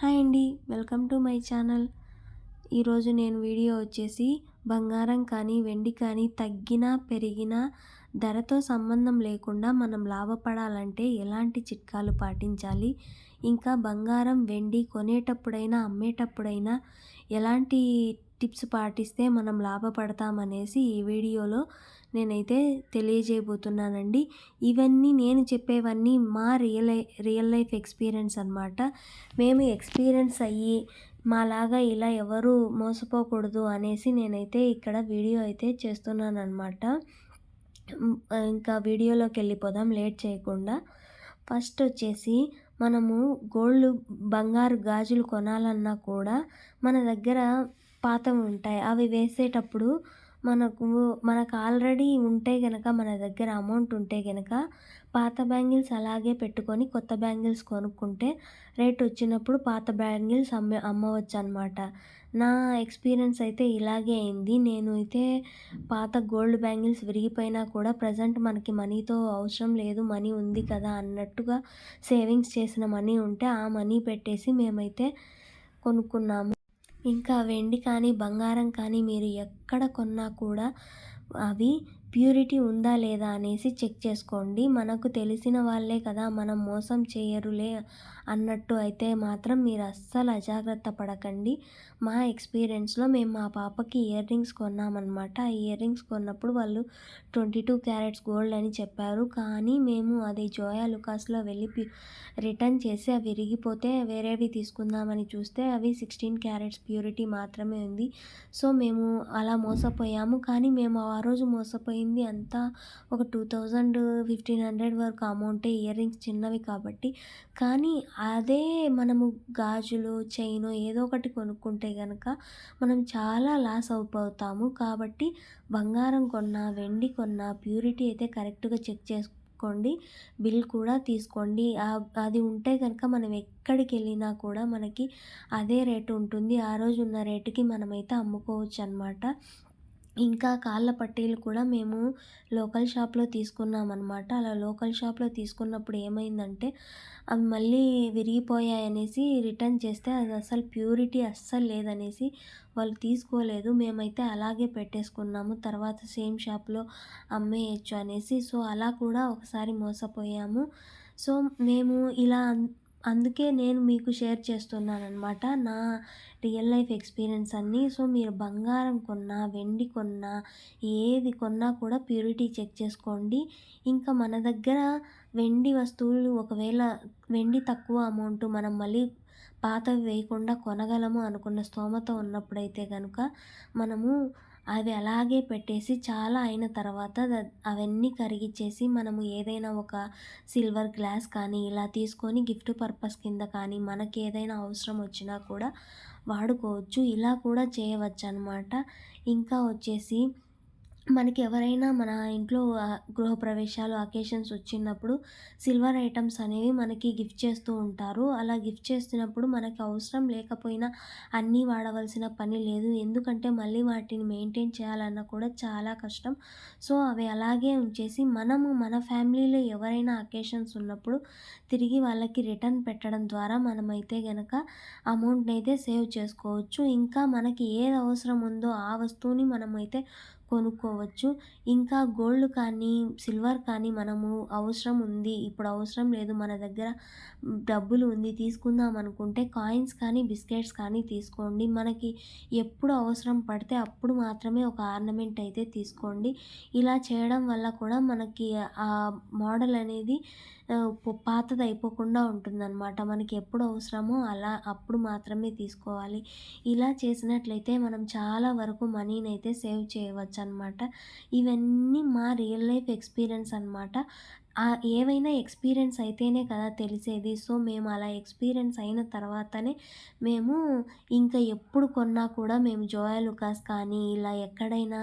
Hi అండి welcome to my channel. ఈరోజు నేను వీడియో వచ్చేసి బంగారం కానీ వెండి కానీ తగ్గినా పెరిగినా ధరతో సంబంధం లేకుండా మనం లాభపడాలంటే ఎలాంటి చిట్కాలు పాటించాలి? ఇంకా బంగారం వెండి కొనేటప్పుడైనా అమ్మేటప్పుడైనా ఎలాంటి టిప్స్ పాటిస్తే మనం లాభపడతామనేసి ఈ వీడియోలో నేనైతే తెలియజేయబోతున్నానండి. ఇవన్నీ నేను చెప్పేవన్నీ మా రియల్ రియల్ లైఫ్ ఎక్స్పీరియన్స్ అనమాట మేము ఎక్స్పీరియన్స్ అయ్యి మాలాగా ఇలా ఎవరు మోసపోకూడదు అనేసి నేనైతే ఇక్కడ వీడియో అయితే చేస్తున్నాను అనమాట ఇంకా వీడియోలోకి వెళ్ళిపోదాం లేట్ చేయకుండా. ఫస్ట్ వచ్చేసి మనము గోల్డ్ బంగారు గాజులు కొనాలన్నా కూడా మన దగ్గర పాతం ఉంటాయి. అవి వేసేటప్పుడు మనకు మనకు ఆల్రెడీ ఉంటే గనక మన దగ్గర అమౌంట్ ఉంటే గనక పాత బ్యాంగిల్స్ అలాగే పెట్టుకొని కొత్త బ్యాంగిల్స్ కొనుక్కుంటే రేట్ వచ్చినప్పుడు పాత బ్యాంగిల్స్ అమ్మ అమ్మవచ్చు అనమాట నా ఎక్స్పీరియన్స్ అయితే ఇలాగే అయింది. నేను అయితే పాత గోల్డ్ బ్యాంగిల్స్ విరిగిపోయినా కూడా ప్రజెంట్ మనకి మనీతో అవసరం లేదు మనీ ఉంది కదా అన్నట్టుగా సేవింగ్స్ చేసిన మనీ ఉంటే ఆ మనీ పెట్టేసి మేమైతే కొనుక్కున్నాము. ఇంకా వెండి కానీ బంగారం కానీ మీరు ఎక్కడ కొన్నా కూడా అవి ప్యూరిటీ ఉందా లేదా అనేసి చెక్ చేసుకోండి. మనకు తెలిసిన వాళ్ళే కదా మనం మోసం చేయరులే అన్నట్టు అయితే మాత్రం మీరు అస్సలు అజాగ్రత్త పడకండి. మా ఎక్స్పీరియన్స్లో మేము మా పాపకి ఇయర్ రింగ్స్ కొన్నామన్నమాట. ఆ ఇయర్ రింగ్స్ కొన్నప్పుడు వాళ్ళు ట్వంటీ టూ క్యారెట్స్ గోల్డ్ అని చెప్పారు. కానీ మేము అది జోయా లుకాస్లో వెళ్ళి రిటర్న్ చేసి అవి విరిగిపోతే వేరేవి తీసుకుందామని చూస్తే అవి సిక్స్టీన్ క్యారెట్స్ ప్యూరిటీ మాత్రమే ఉంది. సో మేము అలా మోసపోయాము. కానీ మేము ఆ రోజు మోసపోయింది అంతా ఒక టూ థౌజండ్ ఫిఫ్టీన్ హండ్రెడ్ వరకు అమౌంటే ఇయర్ రింగ్స్ చిన్నవి కాబట్టి. కానీ అదే మనము గాజులు చైన్ ఏదో ఒకటి కొనుక్కుంటే కనుక మనం చాలా లాస్ అయిపోతాము కాబట్టి బంగారం కొన్నా వెండి కొన్నా ప్యూరిటీ అయితే కరెక్ట్గా చెక్ చేసుకోండి. బిల్ కూడా తీసుకోండి. అది ఉంటే కనుక మనం ఎక్కడికి వెళ్ళినా కూడా మనకి అదే రేటు ఉంటుంది. ఆ రోజు ఉన్న రేటుకి మనమైతే అమ్ముకోవచ్చు అనమాట ఇంకా కాళ్ళ పట్టీలు కూడా మేము లోకల్ షాప్లో తీసుకున్నామన్నమాట. అలా లోకల్ షాప్లో తీసుకున్నప్పుడు ఏమైందంటే అవి మళ్ళీ విరిగిపోయాయనేసి రిటర్న్ చేస్తే అది అసలు ప్యూరిటీ అస్సలు లేదనేసి వాళ్ళు తీసుకోలేదు. మేమైతే అలాగే పెట్టేసుకున్నాము. తర్వాత సేమ్ షాప్లో అమ్మేయచ్చు అనేసి సో అలా కూడా ఒకసారి మోసపోయాము. సో మేము ఇలా అందుకే నేను మీకు షేర్ చేస్తున్నాను అనమాట నా రియల్ లైఫ్ ఎక్స్పీరియన్స్ అన్నీ. సో మీరు బంగారం కొన్నా వెండి కొన్నా ఏది కొన్నా కూడా ప్యూరిటీ చెక్ చేసుకోండి. ఇంకా మన దగ్గర వెండి వస్తువులు ఒకవేళ వెండి తక్కువ అమౌంట్ మనం మళ్ళీ పాతవి వేయకుండా కొనగలము అనుకున్న స్తోమత ఉన్నప్పుడైతే కనుక మనము అవి అలాగే పెట్టేసి చాలా అయిన తర్వాత అవన్నీ కరిగిచ్చేసి మనము ఏదైనా ఒక సిల్వర్ గ్లాస్ కానీ ఇలా తీసుకొని గిఫ్ట్ పర్పస్ కింద కానీ మనకి ఏదైనా అవసరం వచ్చినా కూడా వాడుకోవచ్చు. ఇలా కూడా చేయవచ్చు అనమాట ఇంకా వచ్చేసి మనకి ఎవరైనా మన ఇంట్లో గృహప్రవేశాలు అకేషన్స్ వచ్చినప్పుడు సిల్వర్ ఐటమ్స్ అనేవి మనకి గిఫ్ట్ చేస్తూ ఉంటారు. అలా గిఫ్ట్ చేస్తున్నప్పుడు మనకి అవసరం లేకపోయినా అన్నీ వాడవలసిన పని లేదు. ఎందుకంటే మళ్ళీ వాటిని మెయింటైన్ చేయాలన్నా కూడా చాలా కష్టం. సో అవి అలాగే ఉంచేసి మనము మన ఫ్యామిలీలో ఎవరైనా అకేషన్స్ ఉన్నప్పుడు తిరిగి వాళ్ళకి రిటర్న్ పెట్టడం ద్వారా మనమైతే గనక అమౌంట్ని అయితే సేవ్ చేసుకోవచ్చు. ఇంకా మనకి ఏది అవసరం ఉందో ఆ వస్తువుని మనమైతే కొనుక్కోవచ్చు. ఇంకా గోల్డ్ కానీ సిల్వర్ కానీ మనము అవసరం ఉంది. ఇప్పుడు అవసరం లేదు. మన దగ్గర డబ్బులు ఉంది. తీసుకుందాం అనుకుంటే కాయిన్స్ కానీ బిస్కెట్స్ కానీ తీసుకోండి. మనకి ఎప్పుడు అవసరం పడితే అప్పుడు మాత్రమే ఒక ఆర్నమెంట్ అయితే తీసుకోండి. ఇలా చేయడం వల్ల కూడా మనకి ఆ మోడల్ అనేది పాతది అయిపోకుండా ఉంటుందన్నమాట. మనకి ఎప్పుడు అవసరమో అలా అప్పుడు మాత్రమే తీసుకోవాలి. ఇలా చేసినట్లయితే మనం చాలా వరకు మనీని అయితే సేవ్ చేయవచ్చు అనమాట ఇవన్నీ మా రియల్ లైఫ్ ఎక్స్పీరియన్స్ అనమాట ఏవైనా ఎక్స్పీరియన్స్ అయితేనే కదా తెలిసేది. సో మేము అలా ఎక్స్పీరియన్స్ అయిన తర్వాతనే మేము ఇంకా ఎప్పుడు కొన్నా కూడా మేము జోయా లుకాస్ కానీ ఇలా ఎక్కడైనా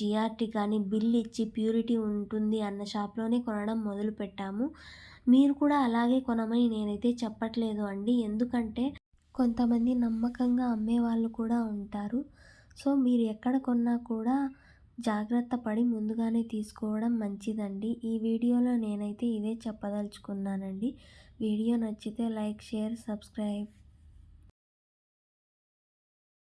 జిఆర్టీ కానీ బిల్ ఇచ్చి ప్యూరిటీ ఉంటుంది అన్న షాప్లోనే కొనడం మొదలుపెట్టాము మీరు కూడా అలాగే కొనమని నేనైతే చెప్పట్లేదు అండి. ఎందుకంటే కొంతమంది నమ్మకంగా అమ్మే వాళ్ళు కూడా ఉంటారు. సో మీరు ఎక్కడ కొన్నా కూడా జాగ్రత్త పడి ముందుగానే తీసుకోవడం మంచిదండి. ఈ వీడియోలో నేనైతే ఇదే చెప్పదలుచుకున్నానండి. వీడియో నచ్చితే లైక్ షేర్ సబ్స్క్రైబ్.